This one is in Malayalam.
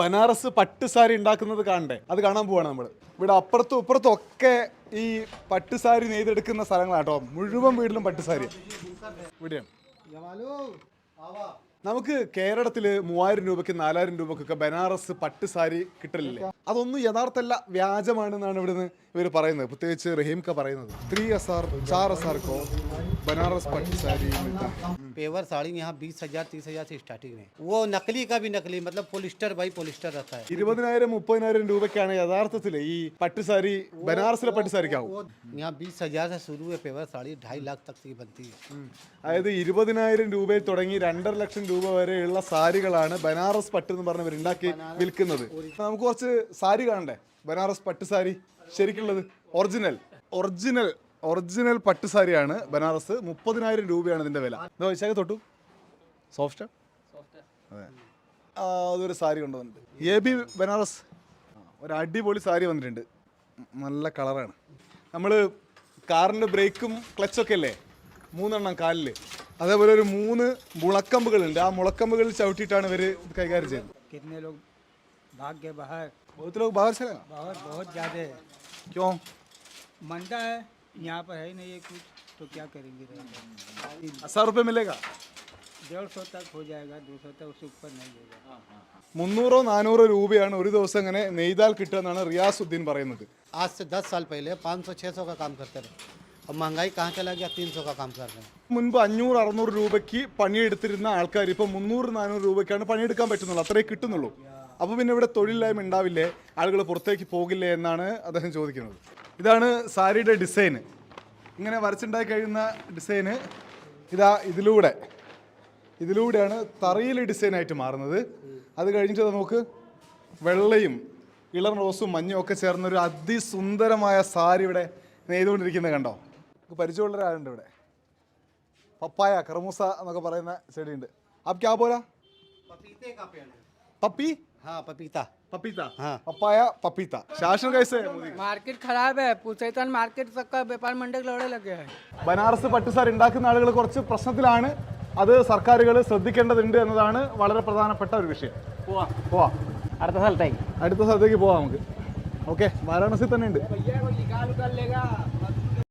ബനാറസ് പട്ട് സാരി ഉണ്ടാക്കുന്നത് കാണണ്ടേ? അത് കാണാൻ പോവാണ് നമ്മൾ ഇവിടെ അപ്പുറത്തും ഇപ്പുറത്തും ഒക്കെ ഈ പട്ട് നെയ്തെടുക്കുന്ന സ്ഥലങ്ങളാണ് സ്ഥലങ്ങളാട്ടോ. മുഴുവൻ വീട്ടിലും പട്ട് സാരി. ഇവിടെയാണ്. നമുക്ക് കേരളത്തിൽ മൂവായിരം രൂപയ്ക്ക് നാലായിരം രൂപക്കൊക്കെ ബനാറസ് പട്ട് സാരി കിട്ടലില്ലേ? അതൊന്നും യഥാർത്ഥമല്ല വ്യാജമാണെന്നാണ് ഇവിടുന്ന് ഇവർ പറയുന്നത്. പ്രത്യേകിച്ച് റഹീംക പറയുന്നത്. ത്രീ എസ് ആർ ചാർ എസ് ആർക്കോ ബനാറസ് പട്ട് സാരി पेवर साड़ी यहाँ बीस हजार तीस हजार से स्टार्टिंग है वो नकली का भी नकली मतलब पोलिस्टर बाई पोलिस्टर रहता है ഇരുപതിനായിരം മുപ്പതിനായിരം രൂപയ്ക്കാണ് യഥാർത്ഥത്തിൽ ഈ പട്ട് സാരി ബനാറസിലെ പട്ട് സാരിക്കാവും वो यहाँ बीस हजार से शुरू है पेवर साड़ी ढाई लाख तक की बनती है അതായത് ഇരുപതിനായിരം രൂപയിൽ തുടങ്ങി രണ്ടര ലക്ഷം രൂപ വരെയുള്ള സാരികളാണ് ബനാറസ് പട്ട് എന്ന് പറഞ്ഞവർ ഉണ്ടാക്കി വിൽക്കുന്നത് അപ്പൊ നമുക്ക് കുറച്ച് സാരി കാണണ്ടേ ബനാറസ് പട്ട് സാരി ശരിക്കുള്ളത് ഒറിജിനൽ ഒറിജിനൽ ഒറിജിനൽ പട്ട് സാരിയാണ് ബനാറസ് മുപ്പതിനായിരം രൂപയാണ് ഇതിന്റെ വില ഇത് വെച്ചാൽ തൊട്ടു സോഫ്റ്റ് അതെ ആ, അതൊരു സാരി കൊണ്ടുവന്നിട്ടുണ്ട് എ ബി ബനാറസ് ആ, ഒരു അടിപൊളി സാരി വന്നിട്ടുണ്ട് നല്ല കളറാണ് നമ്മൾ കാറിൻ്റെ ബ്രേക്കും ക്ലച്ചൊക്കെ അല്ലേ മൂന്നെണ്ണം കാലിൽ അതേപോലെ ഒരു മൂന്ന് മുളക്കമ്പുകളുണ്ട് ആ മുളക്കമ്പുകളിൽ ചവിട്ടിയിട്ടാണ് ഇവർ ഇത് കൈകാര്യം ചെയ്യുന്നത് कितने लोग भाग गए बाहर बहुत लोग बाहर से लगा बहुत बहुत ज़्यादा है क्यों मंदा है यहाँ पर है ही नहीं है कुछ तो क्या करेंगे रह हजार रुपये मिलेगा डेढ़ सौ तक हो जाएगा दो सौ तक उससे ऊपर नहीं होगा മുന്നൂറോ നാനൂറോ രൂപയാണ് ഒരു ദിവസം ഇങ്ങനെ നെയ്താൽ കിട്ടുക എന്നാണ് റിയാസുദ്ദീൻ പറയുന്നത് आज से दस साल पहले पाँच सौ छः सौ का काम करते रहे अब महंगाई कहाँ चला गया तीन सौ का काम कर रहे हैं മുൻപ് അഞ്ഞൂറ് അറുന്നൂറ് രൂപയ്ക്ക് പണിയെടുത്തിരുന്ന ആൾക്കാർ ഇപ്പം മുന്നൂറ് നാനൂറ് രൂപയ്ക്കാണ് പണിയെടുക്കാൻ പറ്റുന്നുള്ളൂ അത്രേ കിട്ടുന്നുള്ളൂ അപ്പോൾ പിന്നെ ഇവിടെ തൊഴിലില്ലായ്മ ഉണ്ടാവില്ലേ ആളുകൾ പുറത്തേക്ക് പോകില്ലേ എന്നാണ് അദ്ദേഹം ചോദിക്കുന്നത് ഇതാണ് സാരിയുടെ ഡിസൈൻ. ഇങ്ങനെ വരച്ചുണ്ടായി കഴിയുന്ന ഡിസൈന് ഇതാ ഇതിലൂടെ. ഇതിലൂടെയാണ് തറയിൽ ഡിസൈനായിട്ട് മാറുന്നത്. അത് കഴിഞ്ഞിട്ട് നമുക്ക് വെള്ളയും ഇളം റോസും മഞ്ഞും ഒക്കെ ചേർന്ന ഒരു അതിസുന്ദരമായ സാരി ഇവിടെ നെയ്തുകൊണ്ടിരിക്കുന്നത് കണ്ടോ? നമുക്ക് പരിചയമുള്ള ഒരാളുണ്ട് ഇവിടെ. പപ്പായ കർമൂസ എന്നൊക്കെ പറയുന്ന ചെടിയുണ്ട്. ആപ്ക്ക് ആ പോരാ. പപ്പി? हाँ पपीता പപ്പീത്ത हाँ പപ്പായ പപ്പീത്ത ശാസന കൈസേ मार्केट खराब है पूछेतन मार्केट सबका व्यापार मंडल लौड़े लगे हैं ബനാറസ് പട്ടുസാരി ഉണ്ടാക്കുന്ന ആളുകൾ കുറച്ച് പ്രശ്നത്തിലാണ് അത് സർക്കാരുകൾ ശ്രദ്ധിക്കേണ്ടതുണ്ട് എന്നതാണ് വളരെ പ്രധാനപ്പെട്ട ഒരു വിഷയം പോവാം അടുത്ത സ്ഥലത്തേക്ക് അടുത്ത സ്ഥലത്തേക്ക് പോവാം നമുക്ക് ഓക്കെ വാരാണസി തന്നെ ഉണ്ട് निकाल कर लेगा